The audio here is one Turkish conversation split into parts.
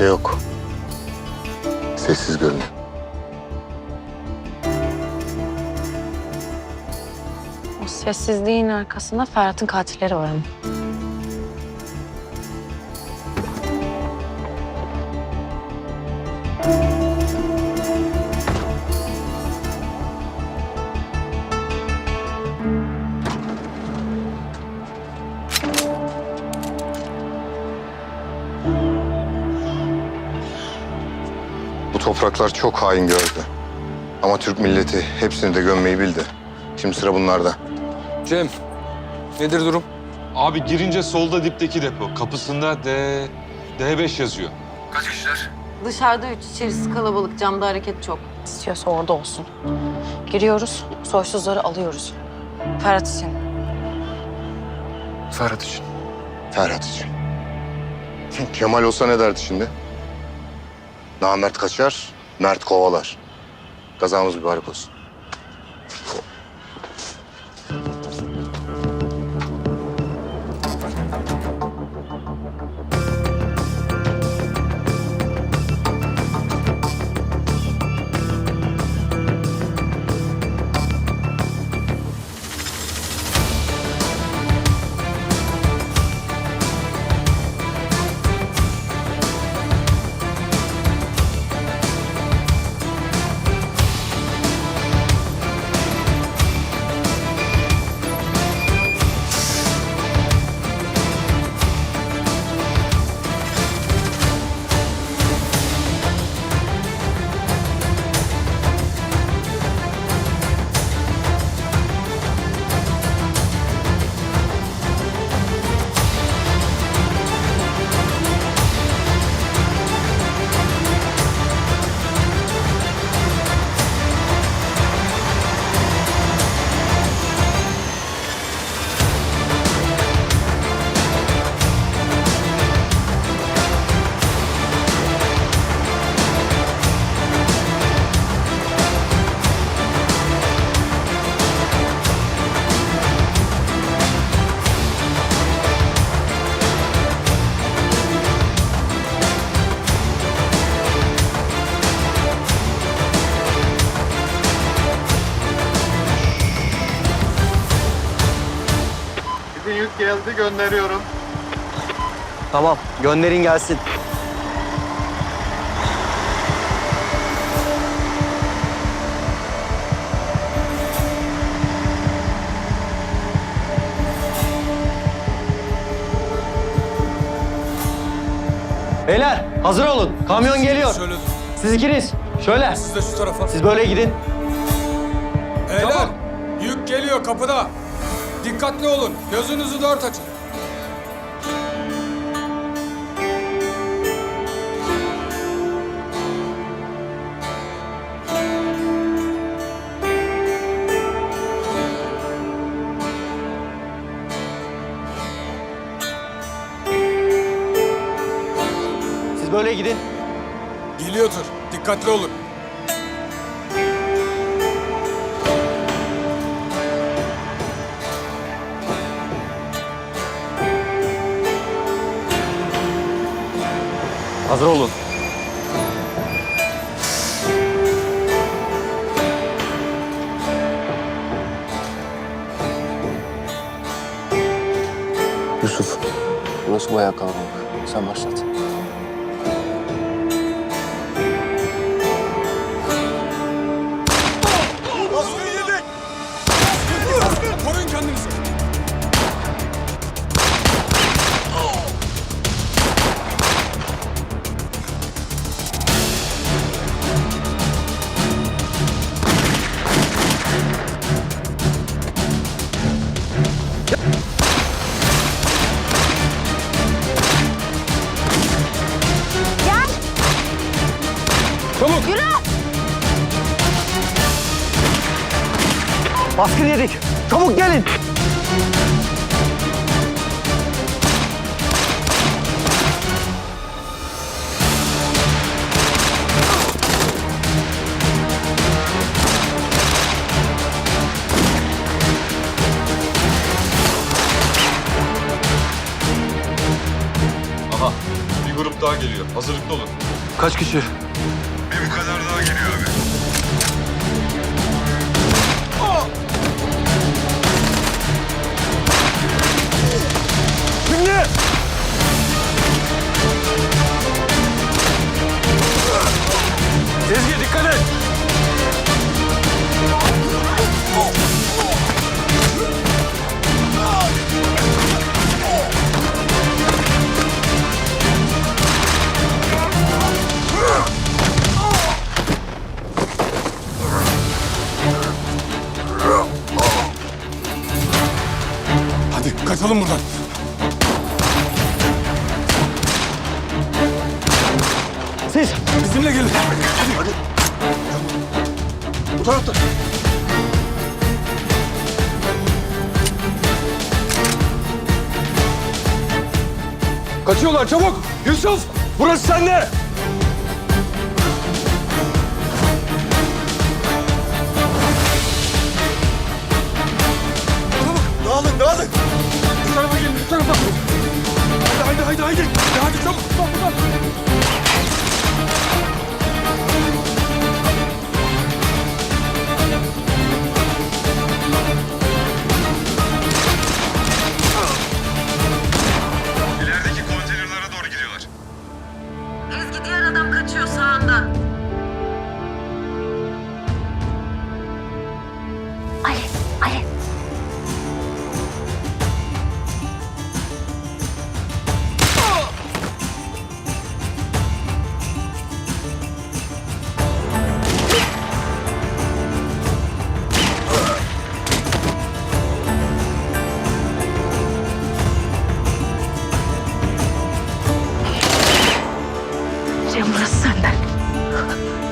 Kimse yok. Sessiz görünüyor. O sessizliğin arkasında Ferhat'ın katilleri var ama. Bu topraklar çok hain gördü. Ama Türk milleti hepsini de gömmeyi bildi. Şimdi sıra bunlarda. Cem, nedir durum? Abi girince solda dipteki depo. Kapısında D... D5 yazıyor. Dışarıda üç, içerisi kalabalık. Camda hareket çok. İstiyorsa orada olsun. Giriyoruz, soysuzları alıyoruz. Ferhat için. Ferhat için. Ferhat için. Kemal olsa ne derdi şimdi? Namert kaçar, Mert kovalar. Kazamız mübarek olsun. Gönderiyorum. Tamam, gönderin gelsin. Beyler, hazır olun. Kamyon geliyor. Şöyle Siz ikiniz, şöyle. siz de şu tarafa. Siz böyle gidin. Beyler, yük geliyor kapıda. Dikkatli olun. Gözünüzü dört açın. Siz böyle gidin. Geliyordur. Dikkatli olun. Hazır olun. Yusuf, burası bayağı kalabalık. Sen başlat. Baskın yedik. Çabuk gelin. Aha, bir grup daha geliyor. Hazırlıklı olun. Kaç kişi? Ezgi dikkat et. Hadi kaçalım buradan. Siz. Bizimle gelin. Hadi. Bu tarafta. Kaçıyorlar çabuk. Yusuf burası sende. Dağılın dağılın. Bu tarafa gelin bu tarafa. Haydi haydi haydi haydi. Hadi çabuk. Bak buradan.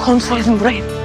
consoles and brain.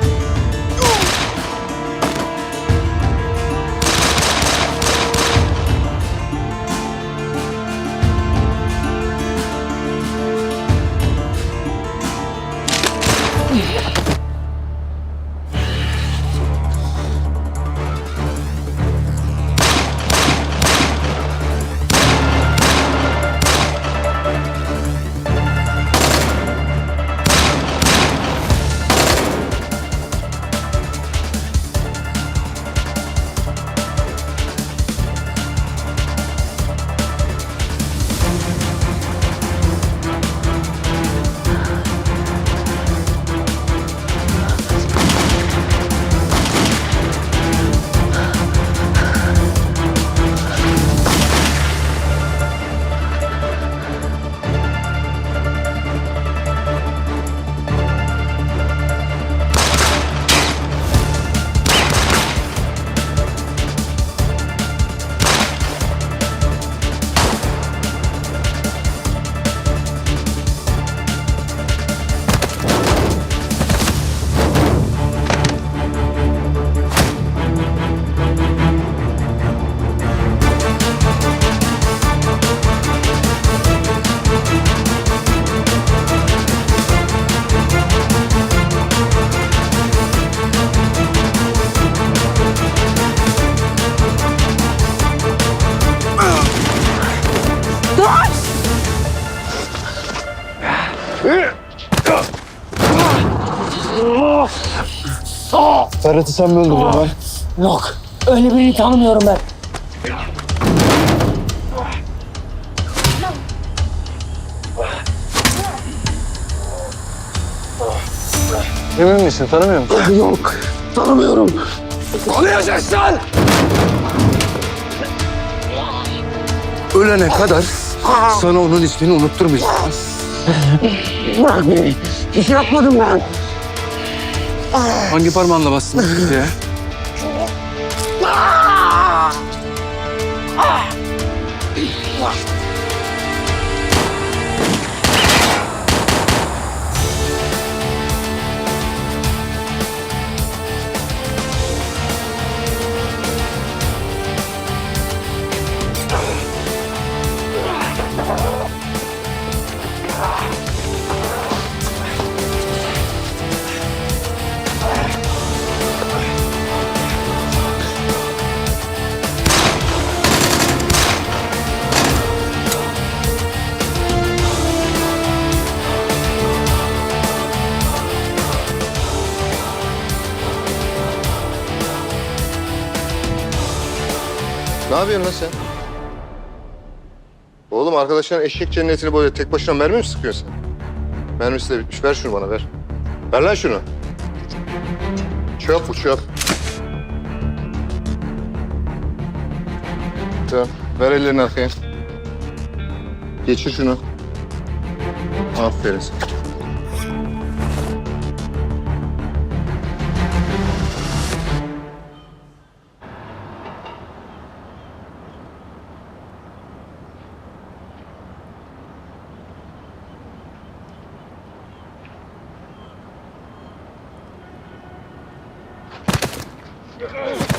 Ferhat'ı sen mi öldürdün lan? Yok. Öyle birini tanımıyorum ben. Emin misin? Tanımıyor musun? Yok. Tanımıyorum. Tanıyacaksın! Ölene kadar sana onun ismini unutturmayacağım. Bırak beni. Hiç yapmadım ben. Hangi parmağınla bastın bisiklet'e ya? Ah! ah! Yapıyorsun lan sen? Oğlum arkadaşların eşek cennetini böyle tek başına mermi mi sıkıyorsun sen? Mermisi de bitmiş. Ver şunu bana ver. Ver lan şunu. Çöp bu çöp. Tamam. Ver ellerini arkaya. Geçir şunu. Aferin sana. Yusuf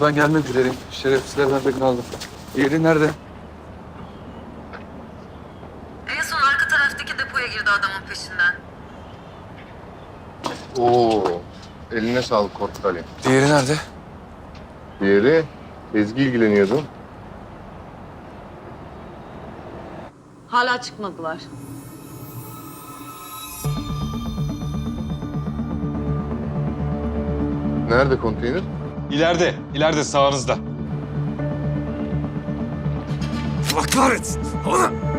ben gelmek üzereyim. Şerefsizlerden birini aldım. Diğeri nerede? En son arka taraftaki depoya girdi adamın peşinden. Oo. Eline sağlık Korkut Ali. Diğeri nerede? Diğeri Ezgi ilgileniyordu. Hala çıkmadılar. Nerede konteyner? İleride, ileride sağınızda. Allah kahretsin. Ona!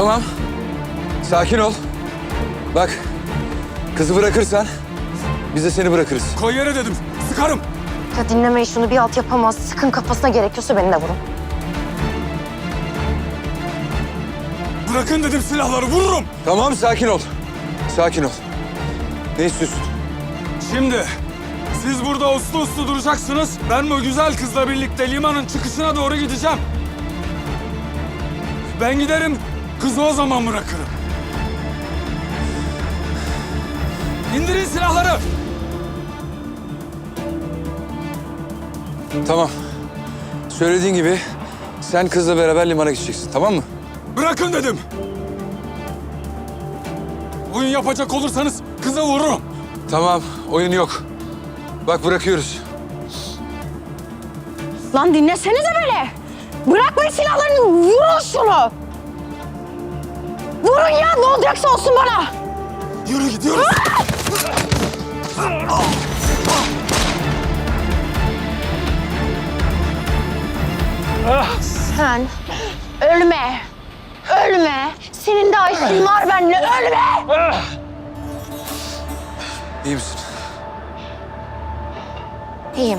Tamam. Sakin ol. Bak. Kızı bırakırsan biz de seni bırakırız. Koy yere dedim. Sıkarım. Ya dinlemeyin şunu bir alt yapamaz. Sıkın kafasına gerekiyorsa beni de vurun. Bırakın dedim silahları. Vururum. Tamam sakin ol. Sakin ol. Ne istiyorsun? Şimdi siz burada uslu uslu duracaksınız. Ben bu güzel kızla birlikte limanın çıkışına doğru gideceğim. Ben giderim, kızı o zaman bırakırım. İndirin silahları. Tamam. Söylediğin gibi sen kızla beraber limana gideceksin tamam mı? Bırakın dedim. Oyun yapacak olursanız kıza vururum. Tamam oyun yok. Bak bırakıyoruz. Lan dinlesenize beni. Bırakmayın silahlarını. Vurun şunu. Vurun ya ne olacaksa olsun bana. Yürü gidiyoruz. Sen ölme. Ölme. Senin daha işin var benimle. Ölme. İyi misin? İyiyim.